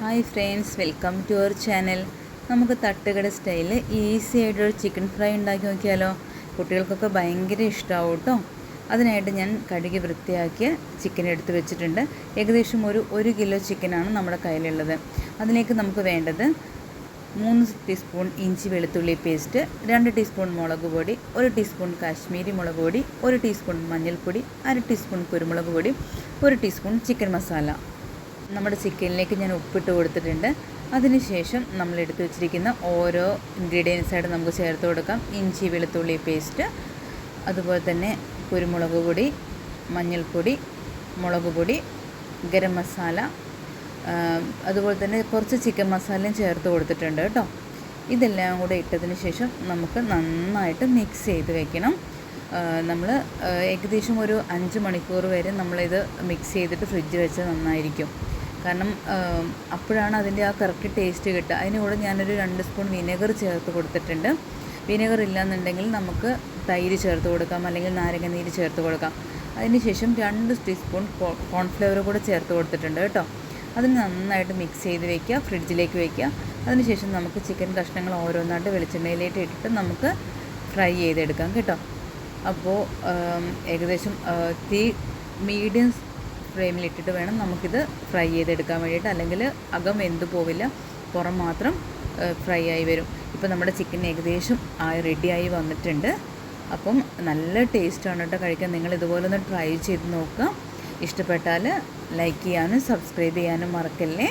Hi friends welcome to our channel നമുക്ക് തട്ടുകട style easy ആയിട്ടൊരു ചിക്കൻ ഫ്രൈ ഉണ്ടാക്കി നോക്കിയാലോ? കുട്ടികൾക്കൊക്കെ ഭയങ്കര ഇഷ്ടമാവും കേട്ടോ അതിനായിട്ട് ഞാൻ കഴുകി വൃത്തിയാക്കിയ ചിക്കൻ എടുത്ത് വെച്ചിട്ടുണ്ട്. ഏകദേശം ഒരു ഒരു കിലോ ചിക്കനാണ് നമ്മുടെ കയ്യിലുള്ളത്. അതിലേക്ക് നമുക്ക് വേണ്ടത് മൂന്ന് ടീസ്പൂൺ ഇഞ്ചി വെളുത്തുള്ളി പേസ്റ്റ് രണ്ട് ടീസ്പൂൺ മുളക് പൊടി ഒരു ടീസ്പൂൺ കാശ്മീരി മുളക് പൊടി ഒരു ടീസ്പൂൺ മഞ്ഞൾപ്പൊടി അര ടീസ്പൂൺ കുരുമുളക് പൊടി ഒരു ടീസ്പൂൺ ചിക്കൻ മസാല നമ്മുടെ ചിക്കനിലേക്ക് ഞാൻ ഉപ്പിട്ട് കൊടുത്തിട്ടുണ്ട്. അതിനുശേഷം നമ്മൾ എടുത്തു വെച്ചിരിക്കുന്ന ഓരോ ഇൻഗ്രീഡിയൻസ് ആയിട്ട് നമുക്ക് ചേർത്ത് കൊടുക്കാം. ഇഞ്ചി വെളുത്തുള്ളി പേസ്റ്റ് അതുപോലെ തന്നെ കുരുമുളക് പൊടി മഞ്ഞൾപ്പൊടി മുളക് പൊടി ഗരം മസാല അതുപോലെ തന്നെ കുറച്ച് ചിക്കൻ മസാലയും ചേർത്ത് കൊടുത്തിട്ടുണ്ട് കേട്ടോ. ഇതെല്ലാം കൂടെ ഇട്ടതിന് ശേഷം നമുക്ക് നന്നായിട്ട് മിക്സ് ചെയ്ത് വെക്കണം. നമ്മൾ ഏകദേശം ഒരു അഞ്ച് മണിക്കൂർ വരെ നമ്മളിത് മിക്സ് ചെയ്തിട്ട് ഫ്രിഡ്ജ് വെച്ചാൽ നന്നായിരിക്കും. കാരണം അപ്പോഴാണ് അതിന്റെ ആ കറക്റ്റ് ടേസ്റ്റ് കിട്ടുക. അതിന് കൂടെ ഞാനൊരു രണ്ട് സ്പൂൺ വിനെഗർ ചേർത്ത് കൊടുത്തിട്ടുണ്ട്. വിനെഗർ ഇല്ലാന്നുണ്ടെങ്കിൽ നമുക്ക് തൈര് ചേർത്ത് കൊടുക്കാം അല്ലെങ്കിൽ നാരങ്ങ നീര് ചേർത്ത് കൊടുക്കാം. അതിനുശേഷം രണ്ട് ടീസ്പൂൺ കോൺഫ്ലവർ കൂടെ ചേർത്ത് കൊടുത്തിട്ടുണ്ട് കേട്ടോ. അതിന് നന്നായിട്ട് മിക്സ് ചെയ്ത് വെക്കുക ഫ്രിഡ്ജിലേക്ക് വെക്കുക. അതിനുശേഷം നമുക്ക് ചിക്കൻ കഷ്ണങ്ങൾ ഓരോന്നായിട്ട് വെളിച്ചെണ്ണയിലേക്ക് ഇട്ടിട്ട് നമുക്ക് ഫ്രൈ ചെയ്തെടുക്കാം കേട്ടോ. അപ്പോൾ ഏകദേശം തീ മീഡിയം ഫ്ലെയിമിലിട്ടിട്ട് വേണം നമുക്കിത് ഫ്രൈ ചെയ്തെടുക്കാൻ വേണ്ടിയിട്ട്. അല്ലെങ്കിൽ അകം വെന്ത് പോവില്ല. പുറം മാത്രം ഫ്രൈ ആയി വരും. ഇപ്പോൾ നമ്മുടെ ചിക്കൻ ഏകദേശം ആയി റെഡിയായി വന്നിട്ടുണ്ട്. അപ്പം നല്ല ടേസ്റ്റാണ് കേട്ടോ കഴിക്കാൻ. നിങ്ങൾ ഇതുപോലെ ഒന്ന് ട്രൈ ചെയ്ത് നോക്കുക. ഇഷ്ടപ്പെട്ടാൽ ലൈക്ക് ചെയ്യാനും സബ്സ്ക്രൈബ് ചെയ്യാനും മറക്കല്ലേ?